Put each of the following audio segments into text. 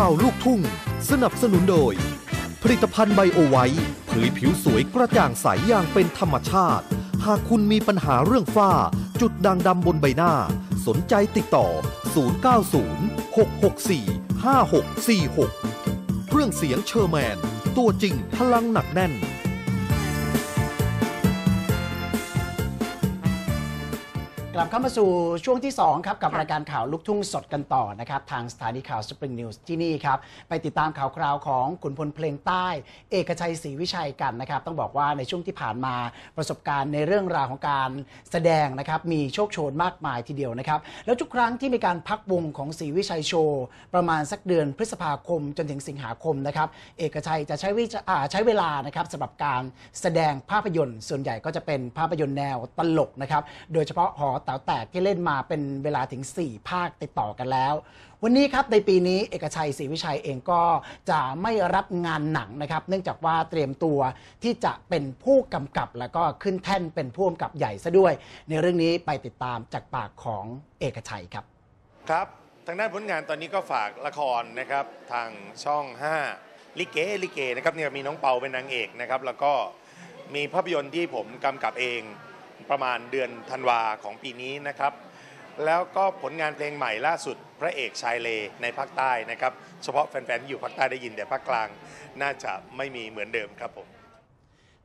ข่าวลูกทุ่ง สนับสนุนโดย ผลิตภัณฑ์ไบโอไวท์เผยผิวสวยกระจ่างใสอย่างเป็นธรรมชาติ หากคุณมีปัญหาเรื่องฝ้า จุดด่างดำบนใบหน้า สนใจติดต่อ 090 664 5646 เครื่องเสียงเชอร์แมน ตัวจริงพลังหนักแน่น กลับเข้ามาสู่ช่วงที่ 2 ครับ กับรายการข่าวลูกทุ่งสดกันต่อนะครับ ทางสถานีข่าว Spring News ที่นี่ครับ ไปติดตามข่าวคราวของขุนพลเพลงใต้ เอกชัยศรีวิชัยกันนะครับ ต้องบอกว่าในช่วงที่ผ่านมาประสบการณ์ในเรื่องราวของการแสดงนะครับ มีโชคโชนมากมายทีเดียวนะครับ แล้วทุกครั้งที่มีการพักวงของศรีวิชัยโชว์ ประมาณสักเดือนพฤษภาคมจนถึงสิงหาคมนะครับเอกชัยจะใช้วิจอ่าใช้เวลานะครับสำหรับการแสดงภาพยนตร์ ส่วนใหญ่ก็จะเป็นภาพยนตร์แนวตลกนะครับโดยเฉพาะหอเต๋าแตกที่เล่นมาเป็นเวลาถึง 4 ภาคติดต่อกันแล้ว วันนี้ครับในปีนี้เอกชัยศรีวิชัยเองก็จะไม่รับงานหนังนะครับ เนื่องจากว่าเตรียมตัวที่จะเป็นผู้กำกับแล้วก็ขึ้นแท่นเป็นผู้กำกับใหญ่ซะด้วย ในเรื่องนี้ไปติดตามจากปากของเอกชัยครับครับทางด้านผลงานตอนนี้ก็ฝากละครนะครับทางช่อง 5 ลิเกลิเกนะครับเนี่ยมีน้องเปาเป็นนางเอกนะครับแล้วก็มีภาพยนตร์ที่ผมกำกับเอง ประมาณเดือนธันวาของปีนี้นะครับ แล้วก็ผลงานเพลงใหม่ล่าสุดพระเอกชายเลในภาคใต้นะครับ เฉพาะแฟนๆที่อยู่ภาคใต้ได้ยินแต่ภาคกลาง น่าจะไม่มีเหมือนเดิมครับผม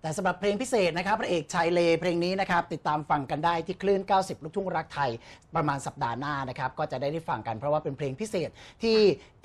แต่สำหรับเพลงพิเศษนะครับพระเอกชายเลเพลงนี้นะครับติดตามฟังกันได้ที่คลื่น 90 ลูกทุ่งรักไทยประมาณสัปดาห์หน้านะครับก็จะได้ได้ฟังกันเพราะว่าเป็นเพลงพิเศษที่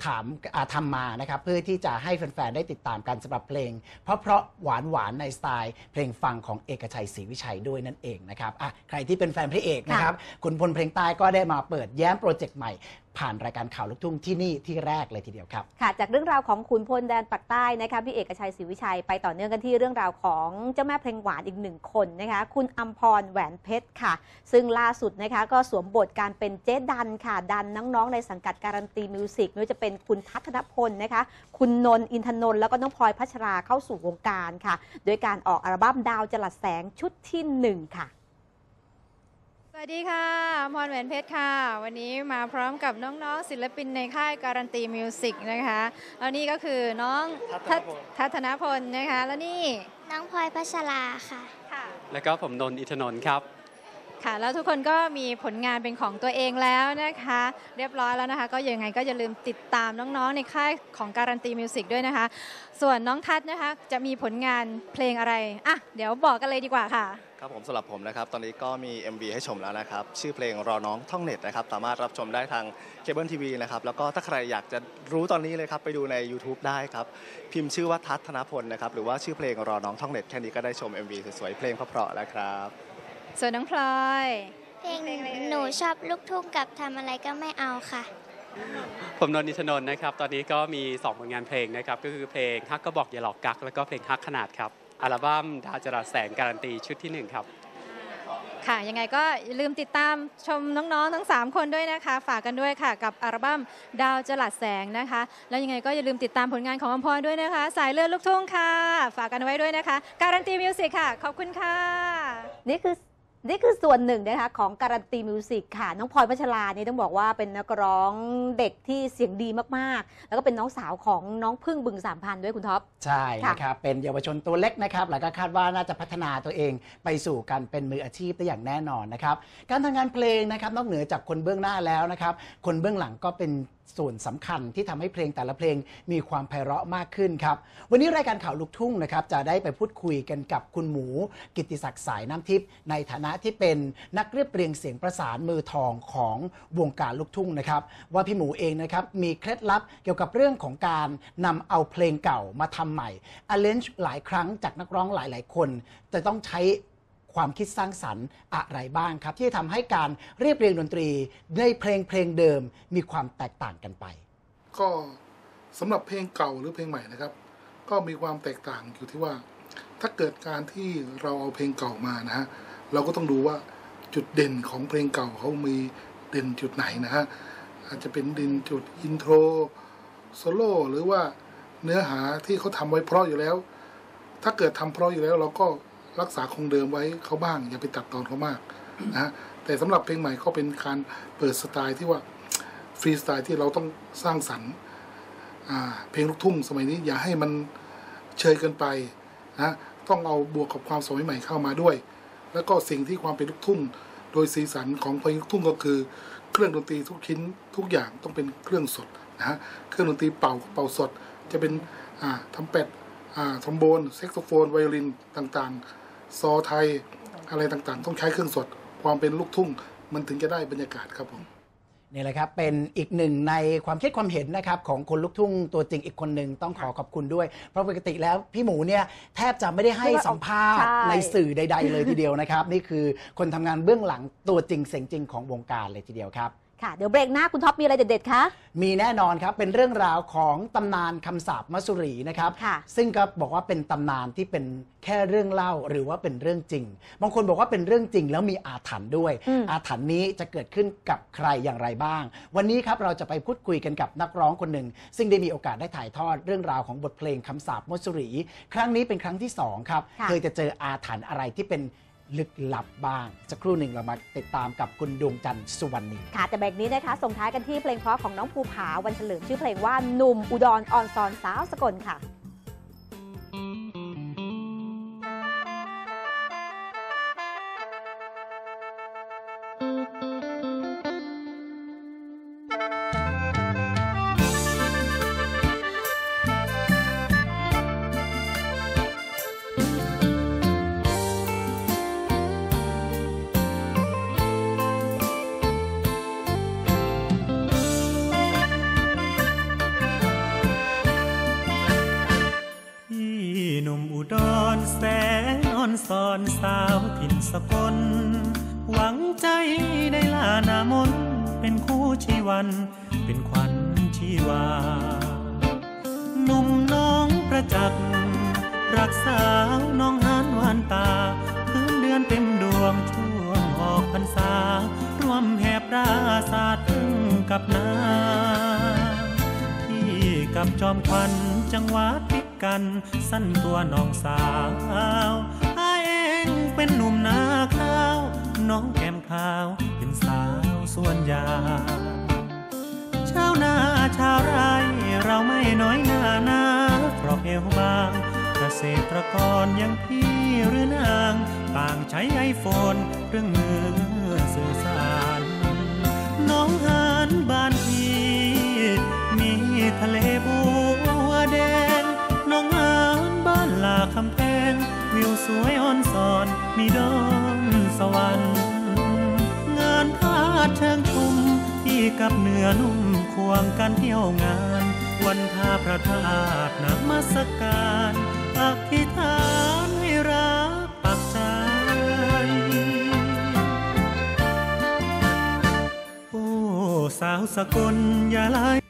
ถามอ่าทำมานะครับเพื่อที่จะให้แฟนๆได้ติดตามกันสำหรับเพลง เพราะเพราะหวานหวานๆในสไตล์ เพลงฟังของเอกชัยศรีวิชัยด้วยนั่นเองนะครับอะใครที่เป็นแฟนพระเอกนะครับคุณพลเพลงใต้ก็ได้มาเปิดแย้มโปรเจกต์ใหม่ ผ่านรายการข่าวลูกทุ่งที่นี่ที่แรกเลยทีเดียวครับค่ะ จากเรื่องราวของขุนพลแดนปักใต้นะคะพี่เอกชัยศรีวิชัยไปต่อเนื่องกันที่เรื่องราวของเจ้าแม่เพลงหวานอีกหนึ่งคนนะคะคุณอัมพรแหวนเพชรค่ะ ซึ่งล่าสุดนะคะก็สวมบทการเป็นเจ๊ดันค่ะ ดันน้องๆในสังกัดการันตีมิวสิกไม่ว่าจะเป็นคุณทัศนพลนะคะ คุณนนท์อินทนนท์แล้วก็น้องพลอยพัชราเข้าสู่วงการค่ะ โดยการออกอัลบั้มดาวจลัดแสงชุดที่หนึ่งค่ะ สวัสดีค่ะอมรแหวนเพชรค่ะ วันนี้มาพร้อมกับน้องๆ ศิลปินในค่ายการันตีมิวสิกนะคะแล้วนี่ก็คือน้องทัศนพล ทัศนพลนะคะ แล้วนี่น้องพลอยพัชราค่ะ ค่ะ แล้วก็ผมนนท์อินทนนท์ครับ ค่ะ แล้วทุกคนก็มีผลงานเป็นของตัวเองแล้วนะคะ เรียบร้อยแล้วนะคะ ก็ยังไงก็อย่าลืมติดตามน้องๆ ในค่ายของการันตีมิวสิกด้วยนะคะ ส่วนน้องทัศน์นะคะจะมีผลงานเพลงอะไรอะเดี๋ยวบอกกันเลยดีกว่าค่ะ ครับผมสำหรับผมนะครับ ตอนนี้ก็มี MV ให้ชมแล้วนะครับ ชื่อเพลงรอน้องท่องเน็ตนะครับ สามารถรับชมได้ทางเคเบิลทีวีนะครับ แล้วก็ถ้าใครอยากจะรู้ตอนนี้เลยครับ ไปดูใน YouTube ได้ครับ พิมพ์ชื่อว่าทัศน์ธนพลนะครับ หรือว่าชื่อเพลงรอน้องท่องเน็ตแค่นี้ก็ได้ชม MV สวยๆเพลงเพราะๆแล้วครับ ส่วนน้องพลอย เพลงหนูชอบลูกทุ่งกับทำอะไรก็ไม่เอาค่ะ ผมนนท์อินทนนท์นะครับ ตอนนี้ก็มี 2 ผลงานเพลงนะครับ ก็คือเพลงฮักก็บอกอย่าหลอกกัก แล้วก็เพลงฮักขนาดครับ อัลบั้มดาวจราแสงการันตีชุดที่ 1 ครับ ค่ะ ยังไงก็อย่าลืมติดตามชมน้องๆ ทั้ง 3 คนด้วยนะคะ ฝากกันด้วยค่ะ กับอัลบั้มดาวจลัดแสงนะคะ แล้วยังไงก็อย่าลืมติดตามผลงานของอมพรด้วยนะคะ สายเลือดลูกทุ่งค่ะ ฝากกันไว้ด้วยนะคะ การันตีมิวสิกค่ะ ขอบคุณค่ะ นี่คือ นี่คือส่วนหนึ่งนะคะของการันตีมิวสิกค่ะ น้องพลอยพัชรานี่ต้องบอกว่าเป็นนักร้องเด็กที่เสียงดีมากๆ แล้วก็เป็นน้องสาวของน้องพึ่งบึงสามพันด้วยคุณท็อป ใช่นะครับ เป็นเยาวชนตัวเล็กนะครับแล้วก็คาดว่าน่าจะพัฒนาตัวเองไปสู่การเป็นมืออาชีพได้อย่างแน่นอนนะครับ การทำงานเพลงนะครับนอกเหนือจากคนเบื้องหน้าแล้วนะครับ คนเบื้องหลังก็เป็นส่วนสำคัญที่ทำให้เพลงแต่ละเพลงมีความไพเราะมากขึ้นครับ วันนี้รายการข่าวลูกทุ่งนะครับ จะได้ไปพูดคุยกันกับคุณหมู กิติศักดิ์สายน้ำทิพย์ในฐานะที่เป็นนักเรียบเรียงเสียงประสานมือทองของวงการลูกทุ่งนะครับ ว่าพี่หมูเองนะครับมีเคล็ดลับเกี่ยวกับเรื่องของการนำเอาเพลงเก่ามาทำใหม่ a r r a n g e หลายครั้งจากนักร้องหลาย ๆ คน จะต้องใช้ ความคิดสร้างสรรค์อะไรบ้างครับ ที่จะทำให้การเรียบเรียงดนตรีในเพลงเพลงเดิมมีความแตกต่างกันไป ก็สำหรับเพลงเก่าหรือเพลงใหม่นะครับ ก็มีความแตกต่างอยู่ที่ว่า ถ้าเกิดการที่เราเอาเพลงเก่ามานะฮะเราก็ต้องดูว่าจุดเด่นของเพลงเก่าเขามีเด่นจุดไหนนะฮะอาจจะเป็นเด่นจุดอินโทรโซโล่หรือว่าเนื้อหาที่เขาทำไว้เพราะอยู่แล้ว ถ้าเกิดทำเพราะอยู่แล้ว เราก็ รักษาคงเดิมไว้เขาบ้าง อย่าไปตัดตอนเขามากนะฮะแต่สำหรับเพลงใหม่ก็เป็นการเปิดสไตล์ที่ว่าฟรีสไตล์ที่เราต้องสร้างสรรค์เพลงลูกทุ่งสมัยนี้อย่าให้มันเชยเกินไปนะต้องเอาบวกกับความสมัยใหม่เข้ามาด้วย แล้วก็สิ่งที่ความเป็นลูกทุ่ง โดยสีสันของเพลงลูกทุ่งก็คือ เครื่องดนตรีทุกชิ้นทุกอย่างต้องเป็นเครื่องสดนะฮะเครื่องดนตรีเป่าเป่าสด จะเป็นอ่าทำเป็ดอ่าทอมโบนแซกโซโฟนไวโอลินต่างๆ ซอไทยอะไรต่างๆ ต้องใช้เครื่องสด ความเป็นลูกทุ่ง มันถึงจะได้บรรยากาศครับผมนี่แหละครับ เป็นอีกหนึ่งในความคิดความเห็นนะครับของคนลูกทุ่งตัวจริงอีกคนหนึ่งต้องขอขอบคุณด้วย เพราะปกติแล้วพี่หมูเนี่ยแทบจะไม่ได้ให้สัมภาษณ์ใช่ในสื่อใด ๆ เลยทีเดียวนะครับ นี่คือคนทำงานเบื้องหลังตัวจริงเสียงจริงของวงการเลยทีเดียวครับ ค่ะ เดี๋ยวเบรกหน้าคุณท็อปมีอะไรเด็ดๆ คะ มีแน่นอนครับ เป็นเรื่องราวของตำนานคำสาปมัสสุรีนะครับ ค่ะซึ่งก็บอกว่าเป็นตำนานที่เป็นแค่เรื่องเล่าหรือว่าเป็นเรื่องจริง บางคนบอกว่าเป็นเรื่องจริงแล้วมีอาถรรพ์ด้วย อืม อาถรรพ์นี้จะเกิดขึ้นกับใครอย่างไรบ้าง วันนี้ครับเราจะไปพูดคุยกันกับนักร้องคนหนึ่ง ซึ่งได้มีโอกาสได้ถ่ายทอดเรื่องราวของบทเพลงคำสาปมัสสุรี ครั้งนี้เป็นครั้งที่สองครับ ค่ะ เธอจะเจออาถรรพ์อะไรที่เป็น ลึกลับบ้าง สักครู่หนึ่งเรามาติดตามกับคุณดวงจันทร์สุวรรณีค่ะ แต่เบรกนี้นะคะ ส่งท้ายกันที่เพลงเพราะของน้องภูผาวันเฉลิมชื่อเพลงว่าหนุ่มอุดรออนซอนสาวสกลค่ะ สอนสาวถิ่นสกล หวังใจได้ลานามน เป็นคู่ชีวัน เป็นขวัญชีวา หนุ่มน้องประจักษ์ รักสาวน้องหานหวานตาคืนเดือนเต็มดวงช่วงออกพรรษา ร่วมแห่ปราศาสตร์พึ่งกับนาที่กับจอมควันจังหวัดติดกัน สั้นตัวน้องสาว เป็นหนุ่มนาข้าว น้องแก้มขาวเป็นสาวส่วนยาชาวนาชาวไร่เราไม่น้อยหน้านาเพราะเอวบางเกษตรกรอย่างพี่หรือนางต่างใช้ไอโฟนเครื่องมือสื่อสาร น้องหานบ้านพี่มีทะเลบัวแดง น้องหานบ้านลาคำแพง วิวสวยอ่อนสอนมีดอนสวรรค์ งานพาดเชิงชุมที่กับเนื้อนุ่มควงกันเที่ยวงาน วันท่าพระธาตุนมัสการอธิษฐานให้รักปักใจโอ้สาวสกลอย่าลาย